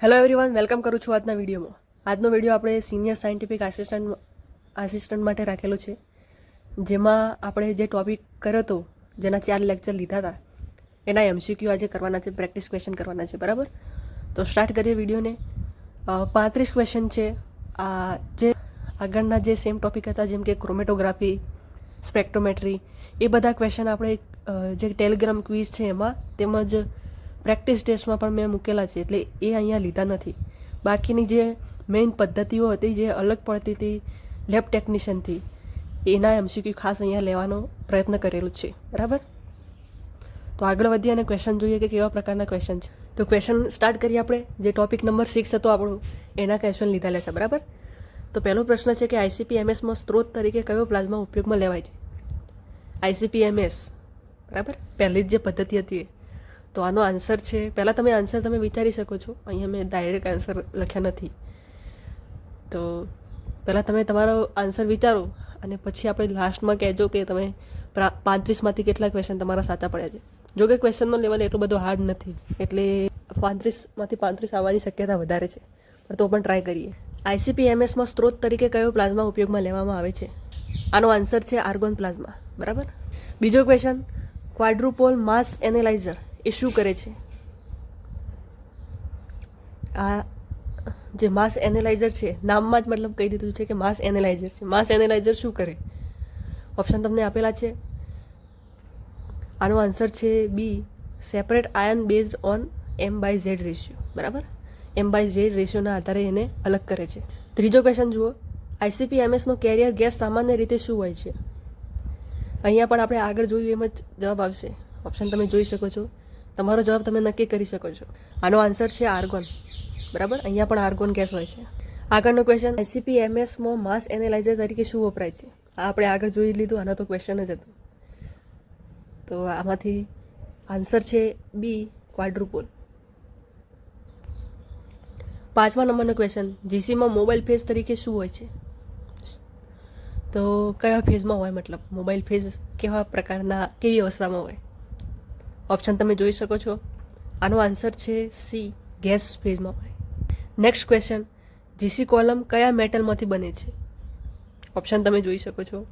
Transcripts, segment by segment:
Hello everyone welcome કરું છું આજના વિડીયોમાં. આજનો વીડિયો આપણે સિનિયર સાયન્ટિફિક આસિસ્ટન્ટ આસિસ્ટન્ટ માટે રાખેલો છે, જેમાં આપણે જે ટોપિક કર્યો હતો, જેના ચાર લેક્ચર લીધા હતા, એના એમસીક્યુ આજે કરવાના છે પ્રેક્ટિસ ક્વેશ્ચન કરવાના છે, બરાબર? તો સ્ટાર્ટ કરીએ વિડીયોને. પાંત્રીસ ક્વેશ્ચન છે. આ જે આગળના જે સેમ ટોપિક હતા, જેમ કે ક્રોમેટોગ્રાફી સ્પેક્ટ્રોમેટ્રી એ બધા ક્વેશ્ચન આપણે જે ટેલિગ્રામ ક્વિઝ છે એમાં, તેમજ પ્રેક્ટિસ ટેસ્ટમાં પણ મેં મૂકેલા છે, એટલે એ અહીંયા લીધા નથી. બાકીની જે મેઇન પદ્ધતિઓ હતી, જે અલગ પડતી હતી લેબ ટેકનિશિયનથી, એના એમસીક્યુ ખાસ અહીંયા લેવાનો પ્રયત્ન કરેલો છે. બરાબર? તો આગળ વધીએ અને ક્વેશ્ચન જોઈએ કે કેવા પ્રકારના ક્વેશ્ચન છે. તો ક્વેશ્ચન સ્ટાર્ટ કરીએ આપણે. જે ટોપિક નંબર સિક્સ હતો આપણું, એના ક્વેશ્ચન લીધા લેશે બરાબર? તો પહેલો પ્રશ્ન છે કે આઈસીપી એમએસમાં સ્ત્રોત તરીકે કયો પ્લાઝમા ઉપયોગમાં લેવાય છે? આઈસીપી એમએસ બરાબર? પહેલી જ જે પદ્ધતિ હતી. તો આનો આન્સર છે. પહેલાં તમે આન્સર તમે વિચારી શકો છો. અહીંયા મેં ડાયરેક્ટ આન્સર લખ્યા નથી. તો પહેલાં તમે તમારો આન્સર વિચારો અને પછી આપણે લાસ્ટમાં કહેજો કે તમે પાંત્રીસમાંથી કેટલા ક્વેશ્ચન તમારા સાચા પડ્યા છે. જો કે ક્વેશ્ચનનો લેવલ એટલો બધો હાર્ડ નથી. એટલે પાંત્રીસમાંથી પાંત્રીસ આવવાની શક્યતા વધારે છે. પણ તો પણ ટ્રાય કરીએ. આઈસીપી એમએસમાં સ્ત્રોત તરીકે કયો પ્લાઝમા ઉપયોગમાં લેવામાં આવે છે? આનો આન્સર છે આર્ગોન પ્લાઝમા બરાબર? બીજો ક્વેશ્ચન ક્વાડ્રુપોલ માસ એનાલાઇઝર એ શું કરે છે? આ જે માસ એનાલાઇઝર છે, નામમાં જ મતલબ કહી દીધું છે કે માસ એનાલાઇઝર છે. માસ એનાલાઇઝર શું કરે? ઓપ્શન તમને આપેલા છે. આનો આન્સર છે B separate ion based on M by Z ratio બરાબર? એમ બાય ઝેડ રેશિયોના આધારે એને અલગ કરે છે. ત્રીજો ક્વેશ્ચન જુઓ. આઈસીપી એમએસનો કેરિયર ગેસ સામાન્ય રીતે શું હોય છે? અહીંયા પણ આપણે આગળ જોયું એમ જ જવાબ આવશે. ઓપ્શન તમે જોઈ શકો છો. તમારો જવાબ તમે નક્કી કરી શકો છો. આનો આન્સર છે આર્ગોન બરાબર? અહીંયા પણ આર્ગોન ગેસ હોય છે. આગળનો ક્વેશ્ચન એસીપી એમએસમાં માસ એનાલાઇઝર તરીકે શું વપરાય છે? આ આપણે આગળ જોઈ લીધું, આનો તો ક્વેશ્ચન જ હતું. તો આમાંથી આન્સર છે બી ક્વાડ્રુપોલ પાંચમા નંબરનો ક્વેશ્ચન જીસીમાં મોબાઈલ ફેઝ તરીકે શું હોય છે? તો કયા ફેઝમાં હોય મતલબ? મોબાઈલ ફેઝ કેવા પ્રકારના, કેવી અવસ્થામાં હોય? ઓપ્શન તમે જોઈ શકો છો. આનો આન્સર છે સી ગેસ ફેઝમાં હોય. નેક્સ્ટ ક્વેશ્ચન જીસી કોલમ કયા મેટલમાંથી બને છે? ઓપ્શન તમે જોઈ શકો છો.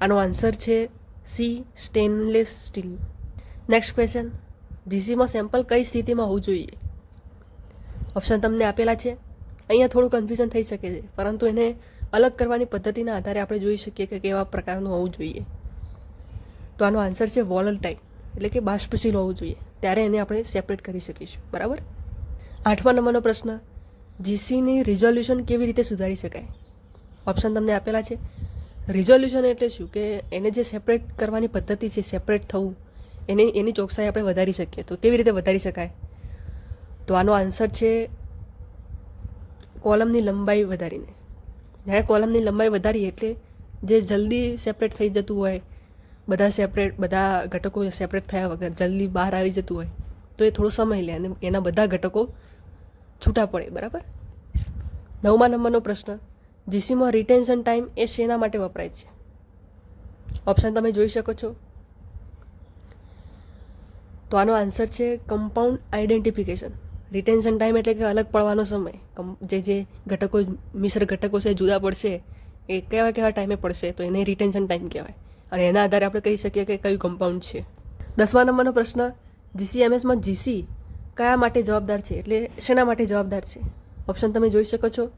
આનો આન્સર છે C stainless steel next question જીસીમાં sample કઈ સ્થિતિમાં હોવું જોઈએ? ઓપ્શન તમને આપેલા છે. અહીંયા થોડું કન્ફ્યુઝન થઈ શકે છે, પરંતુ એને અલગ કરવાની પદ્ધતિના આધારે આપણે જોઈ શકીએ કે કેવા પ્રકારનું હોવું જોઈએ. તો આનો આન્સર છે વોલટાઇલ એટલે કે બાષ્પશીલ હોવું જોઈએ. ત્યારે એને આપણે સેપરેટ કરી શકીશું. બરાબર? આઠમા નંબરનો પ્રશ્ન. જીસીની રિઝોલ્યુશન કેવી રીતે સુધારી શકાય? ઓપ્શન તમને આપેલા છે. રિઝોલ્યુશન એટલે શું? કે એને જે સેપરેટ કરવાની પદ્ધતિ છે સેપરેટ થવું, એની એની ચોકસાઈ આપણે વધારી શકીએ. તો કેવી રીતે વધારી શકાય? તો આનો આન્સર છે કોલમની લંબાઈ વધારીને. જ્યારે કોલમની લંબાઈ વધારી એટલે જે જલ્દી સેપરેટ થઈ જતું હોય બધા સેપરેટ બધા ઘટકો સેપરેટ થયા વગર જલ્દી બહાર આવી જતું હોય, તો એ થોડો સમય લે અને એના બધા ઘટકો છૂટા પડે, બરાબર? નવમા નંબરનો પ્રશ્ન, જીસીમાં રિટેન્શન ટાઈમ એ શેના માટે વપરાય છે? ઓપ્શન તમે જોઈ શકો છો. તો આનો આન્સર છે કમ્પાઉન્ડ આઈડેન્ટિફિકેશન રિટેન્શન ટાઈમ એટલે કે અલગ પડવાનો સમય. જે જે ઘટકો, મિશ્ર ઘટકો છે, જુદા પડશે, એ કેવા કેવા ટાઈમે પડશે, તો એને રિટેન્શન ટાઈમ કહેવાય. અને એના આધારે આપણે કહી શકીએ કે કયું કમ્પાઉન્ડ છે. દસમા નંબરનો પ્રશ્ન, જીસીએમએસમાં જીસી કયા માટે જવાબદાર છે? એટલે શેના માટે જવાબદાર છે? ઓપ્શન તમે જોઈ શકો છો.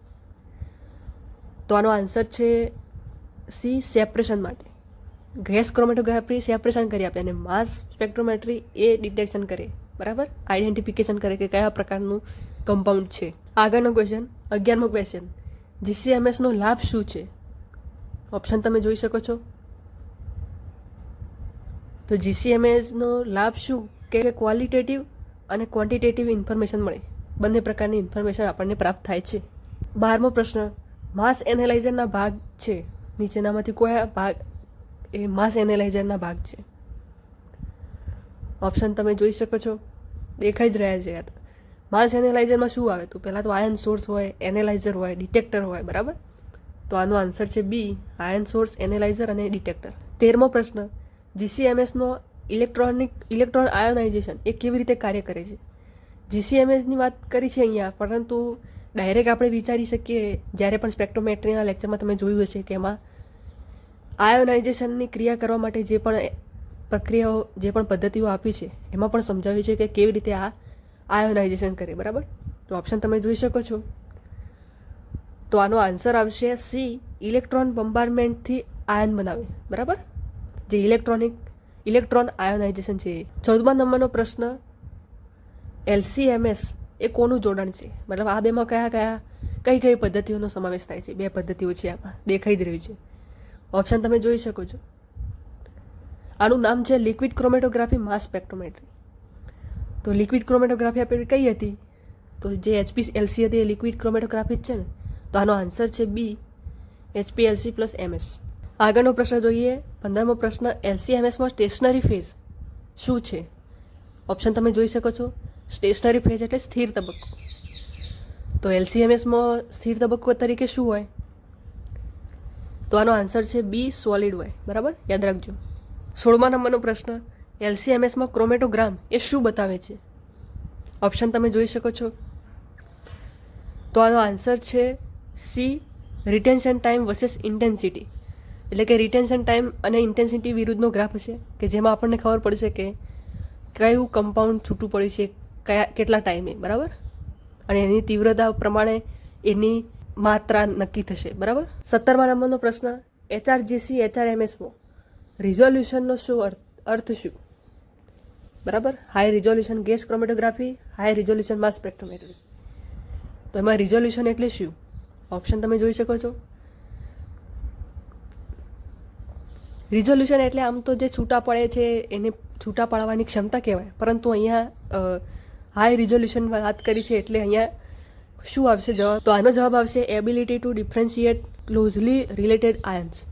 તો આનો આન્સર છે સી સેપરેશન માટે. ગેસ ક્રોમેટોગ્રાફી સેપરેશન કરી આપે અને માસ સ્પેક્ટ્રોમેટ્રી એ ડિટેક્શન કરે. બરાબર? આઈડેન્ટિફિકેશન કરે કે કયા પ્રકારનું કમ્પાઉન્ડ છે. આગળનો ક્વેશ્ચન અગિયારમો ક્વેશ્ચન જીસીએમએસનો લાભ શું છે? ઓપ્શન તમે જોઈ શકો છો. તો જીસીએમએસનો લાભ શું? કે ક્વોલિટેટિવ અને ક્વોન્ટિટેટિવ ઇન્ફોર્મેશન મળે. બંને પ્રકારની ઇન્ફોર્મેશન આપણને પ્રાપ્ત થાય છે. બારમો પ્રશ્ન માસ એનાલાઇઝરના ભાગ છે. નીચેનામાંથી કયા ભાગ એ માસ એનાલાઇઝરના ભાગ છે? ઓપ્શન તમે જોઈ શકો છો. દેખાઈ જ રહ્યા છે યાદ માસ એનાલાઇઝરમાં શું આવે? તો પહેલાં તો આયન સોર્સ હોય એનાલાઇઝર હોય ડિટેક્ટર હોય, બરાબર? તો આનો આન્સર છે બી આયન સોર્સ એનાલાઇઝર અને ડિટેક્ટર તેરમો પ્રશ્ન જીસીએમએસનો ઇલેક્ટ્રોનિક, ઇલેક્ટ્રોન આયોનાઇઝેશન એ કેવી રીતે કાર્ય કરે છે? જીસીએમએસની વાત કરી છે અહીંયા, પરંતુ ડાયરેક્ટ આપણે વિચારી શકીએ, જ્યારે પણ સ્પેક્ટ્રોમેટ્રીના લેક્ચરમાં તમે જોયું હશે કે એમાં આયોનાઇઝેશનની ક્રિયા કરવા માટે જે પણ પ્રક્રિયાઓ, જે પણ પદ્ધતિઓ આપી છે, એમાં પણ સમજાવ્યું છે કે કેવી રીતે આ આયોનાઇઝેશન કરે, બરાબર? તો ઓપ્શન તમે જોઈ શકો છો. તો આનો આન્સર આવશે સી, ઇલેક્ટ્રોન બંબારમેન્ટથી આયન બનાવે, બરાબર? જે ઇલેક્ટ્રોનિક, ઇલેક્ટ્રોન આયોનાઇઝેશન છે. ચૌદમા નંબરનો પ્રશ્ન, એલસીએમએસ એ કોનું જોડાણ છે? મતલબ આ બેમાં કયા કયા, કઈ કઈ પદ્ધતિઓનો સમાવેશ થાય છે? બે પદ્ધતિઓ છે આમાં, દેખાઈ જ રહ્યું છે. ઓપ્શન તમે જોઈ શકો છો. આનું નામ છે લિક્વિડ ક્રોમેટોગ્રાફી માસ સ્પેક્ટ્રોમેટ્રી. તો લિક્વિડ ક્રોમેટોગ્રાફી આપણી કઈ હતી? તો જે એચપી, એલસી હતી એ લિક્વિડ ક્રોમેટોગ્રાફી જ છે ને? તો આનો આન્સર છે બી એચપીએલસી પ્લસ એમએસ. આગળનો પ્રશ્ન જોઈએ. પંદરમો પ્રશ્ન એલસીએમએસમાં સ્ટેશનરી ફેઝ શું છે? ઓપ્શન તમે જોઈ શકો છો. સ્ટેશનરી ફેઝ એટલે સ્થિર તબક્કો. તો એલસીએમએસમાં સ્થિર તબક્કો તરીકે શું હોય? તો આનો આન્સર છે બી સોલિડ હોય. બરાબર? યાદ રાખજો. સોળમા નંબરનો પ્રશ્ન એલસીએમએસમાં ક્રોમેટોગ્રામ એ શું બતાવે છે? ઓપ્શન તમે જોઈ શકો છો. તો આનો આન્સર છે C retention time versus intensity એટલે કે રિટેન્શન ટાઈમ અને ઇન્ટેન્સિટી વિરુદ્ધનો ગ્રાફ હશે, કે જેમાં આપણને ખબર પડશે કે કયું કમ્પાઉન્ડ છૂટું પડ્યું છે, કયા, કેટલા ટાઈમે બરાબર? અને એની તીવ્રતા પ્રમાણે એની માત્રા નક્કી થશે, બરાબર? સત્તરમા નંબરનો પ્રશ્ન એચઆરજીસી એચઆરએમએસમાં રિઝોલ્યુશનનો શું અર્થ અર્થ શું? બરાબર? High resolution gas chromatography high resolution mass spectrometry તો એમાં રિઝોલ્યુશન એટલે શું? ઓપ્શન તમે જોઈ શકો છો. રિઝોલ્યુશન એટલે આમ તો જે છૂટા પડે છે, એને છૂટા પાડવાની ક્ષમતા કહેવાય. પરંતુ અહીંયા હાઈ રિઝોલ્યુશન વાત કરી છે એટલે અહીંયા શું આવશે જવાબ? તો આનો જવાબ આવશે ability to differentiate closely related ions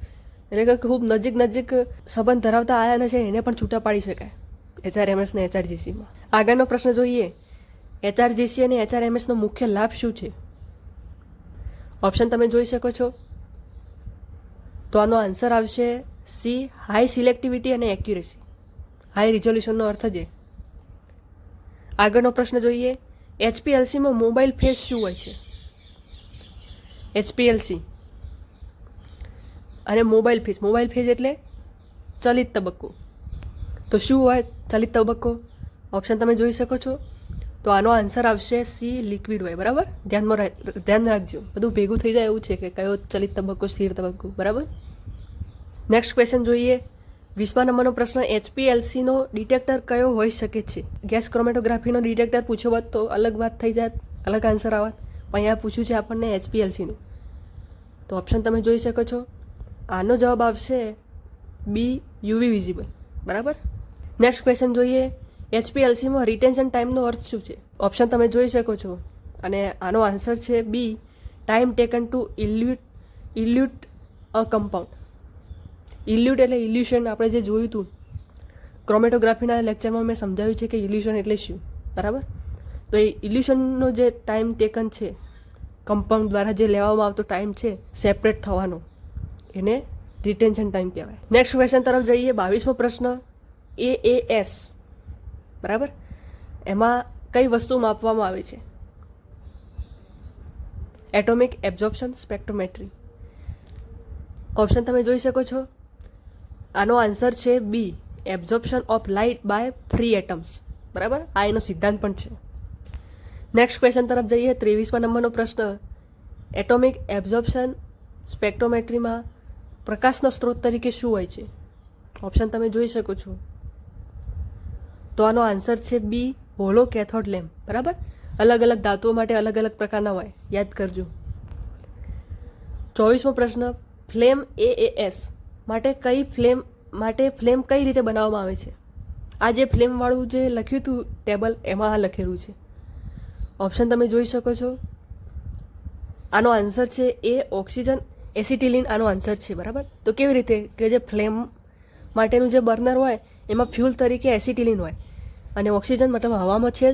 એટલે કે ખૂબ નજીક નજીક સંબંધ ધરાવતા આયન છે એને પણ છૂટા પાડી શકાય. એચઆરએમએસ ને એચઆરજીસીમાં આગળનો પ્રશ્ન જોઈએ. એચઆરજીસી અને એચઆરએમએસનો મુખ્ય લાભ શું છે? ઓપ્શન તમે જોઈ શકો છો. તો આનો આન્સર આવશે સી હાઈ સિલેક્ટિવિટી અને એક્યુરેસી હાઈ રિઝોલ્યુશનનો અર્થ છે આગળનો પ્રશ્ન જોઈએ. એચપીએલસીમાં મોબાઈલ ફેઝ શું હોય છે? એચપીએલસી અને મોબાઈલ ફેઝ મોબાઈલ ફેઝ એટલે ચલિત તબક્કો. તો શું હોય ચલિત તબક્કો? ઓપ્શન તમે જોઈ શકો છો. તો આનો આન્સર આવશે સી લિક્વિડ હોય. બરાબર? ધ્યાનમાં ધ્યાન રાખજો. બધું ભેગું થઈ જાય એવું છે કે કયો ચલિત તબક્કો, સ્થિર તબક્કો. બરાબર? નેક્સ્ટ ક્વેશ્ચન જોઈએ. વીસમા નંબરનો પ્રશ્ન એચપીએલસીનો ડિટેક્ટર કયો હોઈ શકે છે? ગેસ ક્રોમેટોગ્રાફીનો ડિટેક્ટર પૂછ્યો હોત તો અલગ વાત થઈ જાત, અલગ આન્સર આવત. પણ અહીંયા પૂછ્યું છે આપણને એચપીએલસીનું તો ઓપ્શન તમે જોઈ શકો છો. આનો જવાબ આવશે બી યુવી વિઝિબલ બરાબર? નેક્સ્ટ ક્વેશ્ચન જોઈએ. એચપીએલસીમાં રિટેન્શન ટાઈમનો અર્થ શું છે? ઓપ્શન તમે જોઈ શકો છો. અને આનો આન્સર છે B time taken to elute elute a compound elute એટલે ઇલ્યુશન આપણે જે જોયું હતું ક્રોમેટોગ્રાફીના લેક્ચરમાં મેં સમજાવ્યું છે કે ઇલ્યુશન એટલે શું, બરાબર? તો એ ઇલ્યુશનનો જે ટાઈમ ટેકન છે કમ્પાઉન્ડ દ્વારા જે લેવામાં આવતો ટાઈમ છે સેપરેટ થવાનો, એને રિટેન્શન ટાઈમ કહેવાય. નેક્સ્ટ ક્વેશ્ચન તરફ જઈએ, બાવીસમો પ્રશ્ન એ એ એસ બરાબર? એમાં કઈ વસ્તુ માપવામાં આવે છે? એટોમિક એબ્ઝોર્પ્શન સ્પેક્ટ્રોમેટ્રી ઓપ્શન તમે જોઈ શકો છો. આનો આન્સર છે B absorption of light by free atoms બરાબર? આ એનો સિદ્ધાંત પણ છે. નેક્સ્ટ ક્વેશ્ચન તરફ જઈએ, ત્રેવીસમાં નંબરનો પ્રશ્ન. એટોમિક એબ્ઝોર્પ્શન સ્પેક્ટ્રોમેટ્રીમાં પ્રકાશનો સ્ત્રોત તરીકે શું હોય છે? ઓપ્શન તમે જોઈ શકો છો. તો આનો આન્સર છે બી હોલો કેથોડ લેમ્પ. બરાબર? અલગ અલગ ધાતુઓ માટે અલગ અલગ પ્રકારના હોય. યાદ કરજો. ચોવીસમો પ્રશ્ન, ફ્લેમ એ એસ માટે કઈ ફ્લેમ, માટે ફ્લેમ કઈ રીતે બનાવવામાં આવે છે? આ જે ફ્લેમવાળું જે લખ્યું હતું ટેબલ, એમાં આ લખેલું છે. ઓપ્શન તમે જોઈ શકો છો. આનો આન્સર છે એ ઓક્સિજન એસિટિલિન આનો આન્સર છે, બરાબર? તો કેવી રીતે કે જે ફ્લેમ માટેનું જે બર્નર હોય, એમાં ફ્યુલ તરીકે એસિટિલિન હોય. અને ઓક્સિજન મતલબ હવામાં છે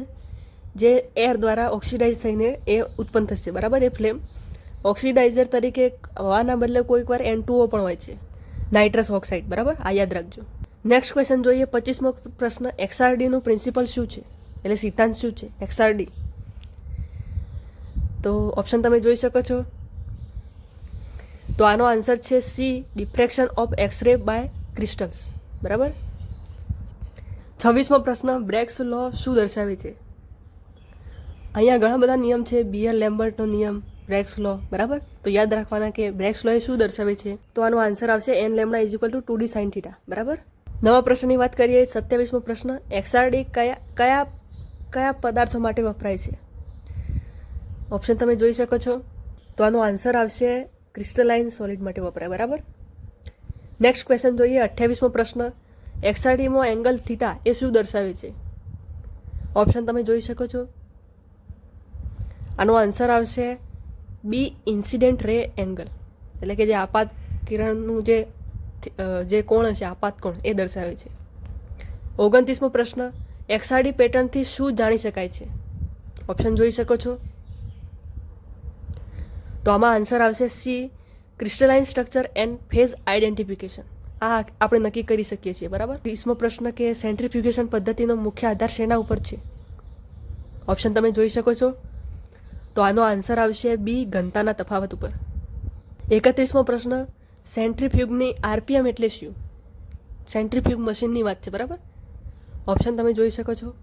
જ એર દ્વારા ઓક્સિડાઇઝ થઈને એ ઉત્પન્ન થશે, બરાબર? એ ફ્લેમ ઓક્સિડાઇઝર તરીકે હવાના બદલે કોઈક વાર એન પણ હોય છે. નાઇટ્રસ ઓક્સાઇડ, બરાબર? આ યાદ રાખજો. નેક્સ્ટ ક્વેશ્ચન જોઈએ, પચીસમો પ્રશ્ન એક્સઆરડીનું પ્રિન્સિપલ શું છે? એટલે સિદ્ધાંત શું છે? એક્સઆરડી તો ઓપ્શન તમે જોઈ શકો છો. તો આનો આન્સર છે C diffraction of X ray by crystals બરાબર? છવ્વીસમો પ્રશ્ન બ્રેક્સ લો શું દર્શાવે છે? અહીંયા ઘણા બધા નિયમ છે બીએલ લેમ્બર્ટનો નિયમ બ્રેક્સ લો, બરાબર? તો યાદ રાખવાના કે બ્રેક્સ લો એ શું દર્શાવે છે? તો આનો આન્સર આવશે N lambda is equal to two D sine theta બરાબર? નવા પ્રશ્નની વાત કરીએ, સત્યાવીસમો પ્રશ્ન એક્સઆરડી કયા કયા કયા પદાર્થો માટે વપરાય છે? ઓપ્શન તમે જોઈ શકો છો. તો આનો આન્સર આવશે ક્રિસ્ટલાઇન સોલિડ માટે વપરાય, બરાબર? નેક્સ્ટ ક્વેશ્ચન જોઈએ, અઠ્યાવીસમો પ્રશ્ન એક્સઆરડીમાં એંગલ થીટા એ શું દર્શાવે છે? ઓપ્શન તમે જોઈ શકો છો. આનો આન્સર આવશે બી ઇન્સિડેન્ટ રે એંગલ એટલે કે જે આપાત કિરણનું જે જે કોણ છે આપાત કોણ, એ દર્શાવે છે. ઓગણત્રીસમો પ્રશ્ન એક્સઆરડી પેટર્નથી શું જાણી શકાય છે? ઓપ્શન જોઈ શકો છો. તો આમાં આન્સર આવશે C crystalline structure and phase identification આ આપણે નક્કી કરી શકીએ છીએ, બરાબર? ત્રીસમો પ્રશ્ન કે સેન્ટ્રીફ્યુગેશન પદ્ધતિનો મુખ્ય આધાર શેના ઉપર છે? ઓપ્શન તમે જોઈ શકો છો. તો આનો આન્સર આવશે બી ઘનતાના તફાવત ઉપર. એકત્રીસમો પ્રશ્ન સેન્ટ્રીફ્યુગની આરપીએમ એટલે શું? સેન્ટ્રીફ્યુગ મશીનની વાત છે, બરાબર? ઓપ્શન તમે જોઈ શકો છો.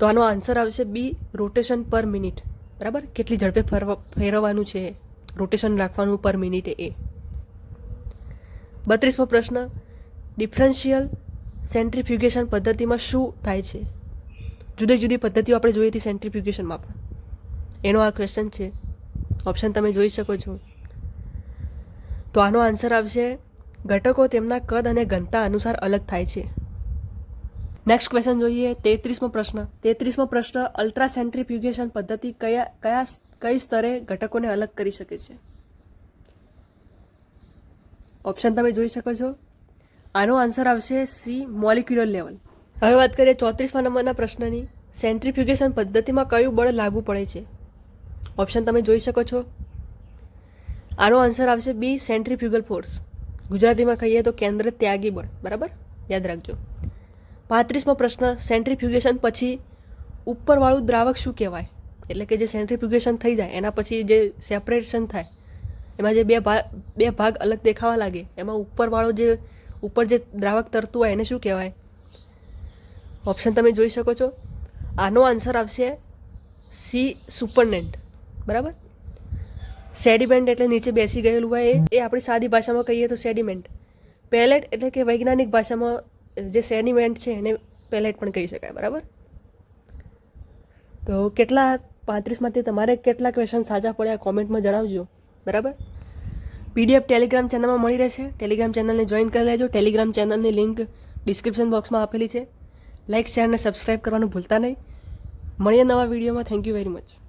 તો આનો આન્સર આવશે બી રોટેશન પર મિનિટ બરાબર? કેટલી ઝડપે ફરવા, ફેરવવાનું છે રોટેશન રાખવાનું પર મિનિટે એ. બત્રીસમો પ્રશ્ન ડિફરન્શિયલ સેન્ટ્રીફ્યુગેશન પદ્ધતિમાં શું થાય છે? જુદી જુદી પદ્ધતિઓ આપણે જોઈ હતી સેન્ટ્રીફ્યુગેશનમાં પણ. એનો આ ક્વેશ્ચન છે. ઓપ્શન તમે જોઈ શકો છો. તો આનો આન્સર આવશે, ઘટકો તેમના કદ અને ઘનતા અનુસાર અલગ થાય છે. નેક્સ્ટ ક્વેશ્ચન જોઈએ, તેત્રીસમો પ્રશ્ન. તેત્રીસમો પ્રશ્ન અલ્ટ્રા સેન્ટ્રીફ્યુગેશન પદ્ધતિ કયા કયા, કઈ સ્તરે ઘટકોને અલગ કરી શકે છે? ઓપ્શન તમે જોઈ શકો છો. આનો આન્સર આવશે સી મોલિક્યુલર લેવલ હવે વાત કરીએ ચોત્રીસમા નંબરના પ્રશ્નની. સેન્ટ્રીફ્યુગેશન પદ્ધતિમાં કયું બળ લાગુ પડે છે? ઓપ્શન તમે જોઈ શકો છો. આનો આન્સર આવશે બી સેન્ટ્રીફ્યુગલ ફોર્સ ગુજરાતીમાં કહીએ તો કેન્દ્ર ત્યાગી બળ. બરાબર? યાદ રાખજો. પાંત્રીસમો પ્રશ્ન સેન્ટ્રીફ્યુગેશન પછી ઉપરવાળું દ્રાવક શું કહેવાય? એટલે કે જે સેન્ટ્રીફ્યુગેશન થઈ જાય, એના પછી જે સેપરેશન થાય, એમાં જે બે ભાગ બે ભાગ અલગ દેખાવા લાગે, એમાં ઉપરવાળો જે, ઉપર જે દ્રાવક તરતું હોય એને શું કહેવાય? ઓપ્શન તમે જોઈ શકો છો. આનો આન્સર આવશે સી સુપરનેન્ટ બરાબર? સેડિમેન્ટ એટલે નીચે બેસી ગયેલું હોય એ. આપણી સાદી ભાષામાં કહીએ તો સેડિમેન્ટ પેલેટ એટલે કે વૈજ્ઞાનિક ભાષામાં જે સેડિમેન્ટ છે એને પેલેટ પણ કહી શકાય. બરાબર? તો કેટલા પાંત્રીસમાંથી તમારે કેટલા ક્વેશ્ચન સાચા પડ્યા કોમેન્ટમાં જણાવજો. બરાબર? પીડીએફ ટેલિગ્રામ ચેનલમાં મળી રહેશે. ટેલિગ્રામ ચેનલને જોઈન કરી લેજો. ટેલિગ્રામ ચેનલની લિંક ડિસ્ક્રિપ્શન બોક્સમાં આપેલી છે. લાઇક શેર અને સબસ્ક્રાઇબ કરવાનું ભૂલતા નહીં. મળીએ નવા વિડીયોમાં થેન્ક યુ વેરી મચ